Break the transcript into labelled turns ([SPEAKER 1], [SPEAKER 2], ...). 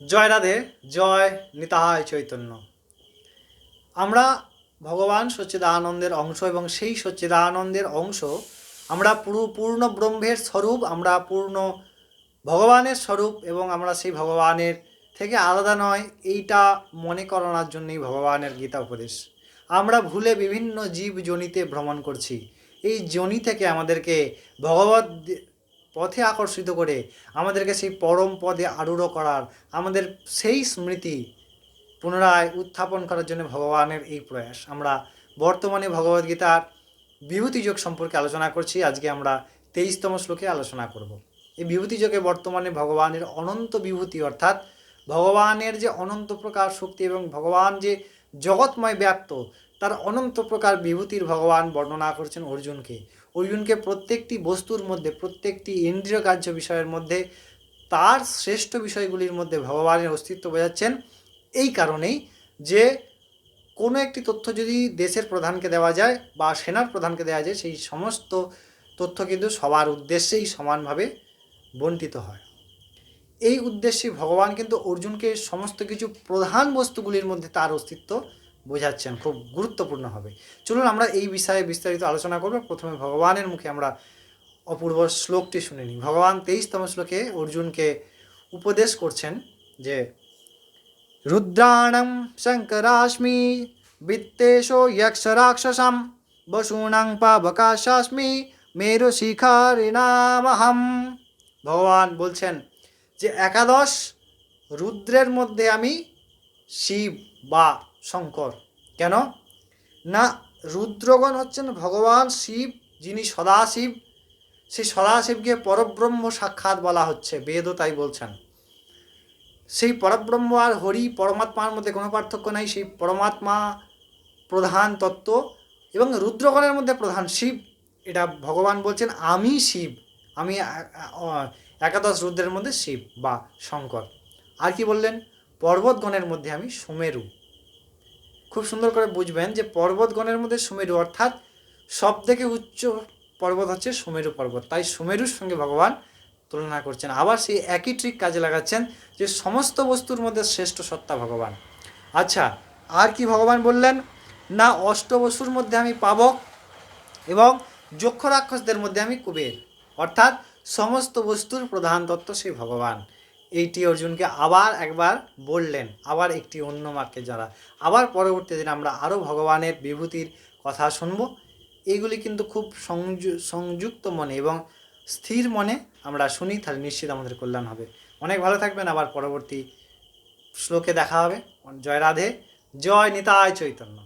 [SPEAKER 1] জয় রাধে, জয় নিতায় চৈতন্য। আমরা ভগবান সচ্চিদানন্দের অংশ এবং সেই সচ্চিদানন্দের অংশ আমরা পুরো পূর্ণ ব্রহ্মের স্বরূপ, আমরা পূর্ণ ভগবানের স্বরূপ এবং আমরা সেই ভগবানের থেকে আলাদা নয়, এইটা মনে করানোর জন্যই ভগবানের গীতা উপদেশ। আমরা ভুলে বিভিন্ন জীব জনিতে ভ্রমণ করছি। এই জনি থেকে আমাদেরকে ভগবত পথে আকর্ষিত করে আমাদেরকে সেই পরম পদে আরূঢ় করার, আমাদের সেই স্মৃতি পুনরায় উত্থাপন করার জন্য ভগবানের এই প্রয়াস। আমরা বর্তমানে ভগবদ্গীতার বিভূতি যোগ সম্পর্কে আলোচনা করছি। আজকে আমরা তেইশতম শ্লোকে আলোচনা করব। এই বিভূতিযোগে বর্তমানে ভগবানের অনন্ত বিভূতি, অর্থাৎ ভগবানের যে অনন্ত প্রকার শক্তি এবং ভগবান যে জগৎময় ব্যাপ্ত, তার অনন্ত প্রকার বিভূতির ভগবান বর্ণনা করছেন অর্জুনকে। অর্জুনকে প্রত্যেকটি বস্তুর মধ্যে, প্রত্যেকটি ইন্দ্রিয় কার্য বিষয়ের মধ্যে, তার শ্রেষ্ঠ বিষয়গুলির মধ্যে ভগবানের অস্তিত্ব বোঝাচ্ছেন। এই কারণেই যে কোনো একটি তথ্য যদি দেশের প্রধানকে দেওয়া যায় বা সেনার প্রধানকে দেওয়া যায়, সেই সমস্ত তথ্য কিন্তু সবার উদ্দেশ্যেই সমানভাবে বন্টিত হয়। এই উদ্দেশ্যে ভগবান কিন্তু অর্জুনকে সমস্ত কিছু প্রধান বস্তুগুলির মধ্যে তার অস্তিত্ব বোঝাচ্ছেন, খুব গুরুত্বপূর্ণ হবে। চলুন আমরা এই বিষয়ে বিস্তারিত আলোচনা করব। প্রথমে ভগবানের মুখে আমরা অপূর্ব শ্লোকটি শুনে নিই। ভগবান তেইশতম শ্লোকে অর্জুনকে উপদেশ করছেন যে, রুদ্রাণং শঙ্করাশ্মি বিত্তেশো যক্ষরাক্ষসাম বসূনাং পাবকাশাস্মি মেরু শিখারিণামহম ভগবান বলছেন যে, একাদশ রুদ্রের মধ্যে আমি শিব বা শঙ্কর। কেন? না, রুদ্রগণ হচ্ছেন ভগবান শিব, যিনি সদাশিব। সেই সদাশিবকে পরব্রহ্ম সাক্ষাৎ বলা হচ্ছে, বেদও তাই বলছেন। সেই পরব্রহ্ম আর হরি পরমাত্মার মধ্যে কোনো পার্থক্য নাই, সেই পরমাত্মা প্রধান তত্ত্ব এবং রুদ্রগণের মধ্যে প্রধান শিব। এটা ভগবান বলছেন, আমি শিব, আমি একাদশ রুদ্রের মধ্যে শিব বা শঙ্কর। আর কি বললেন? পর্বতগণের মধ্যে আমি সুমেরু। খুব সুন্দর করে বুঝবেন যে পর্বতগণের মধ্যে সুমেরু, অর্থাৎ সব থেকে উচ্চ পর্বত হচ্ছে সুমেরু পর্বত। তাই সুমেরুর সঙ্গে ভগবান তুলনা করছেন। আবার সেই একই ট্রিক কাজে লাগাচ্ছেন যে সমস্ত বস্তুর মধ্যে শ্রেষ্ঠ সত্তা ভগবান। আচ্ছা আর কি ভগবান বললেন? না, অষ্টবসুর মধ্যে আমি পাবক এবং যক্ষ রাক্ষসদের মধ্যে আমি কুবের। অর্থাৎ সমস্ত বস্তুর প্রধান তত্ত্ব সেই ভগবান। এইটি অর্জুনকে আবার একবার বললেন, আবার একটি অন্য বাক্যে যারা। আবার পরবর্তী দিন আমরা আরও ভগবানের বিভূতির কথা শুনব। এইগুলি কিন্তু খুব সংযুক্ত মনে এবং স্থির মনে আমরা শুনি, তাহলে নিশ্চিত আমাদের কল্যাণ হবে। অনেক ভালো থাকবেন, আবার পরবর্তী শ্লোকে দেখা হবে। জয় রাধে, জয় নিতায় চৈতন্য।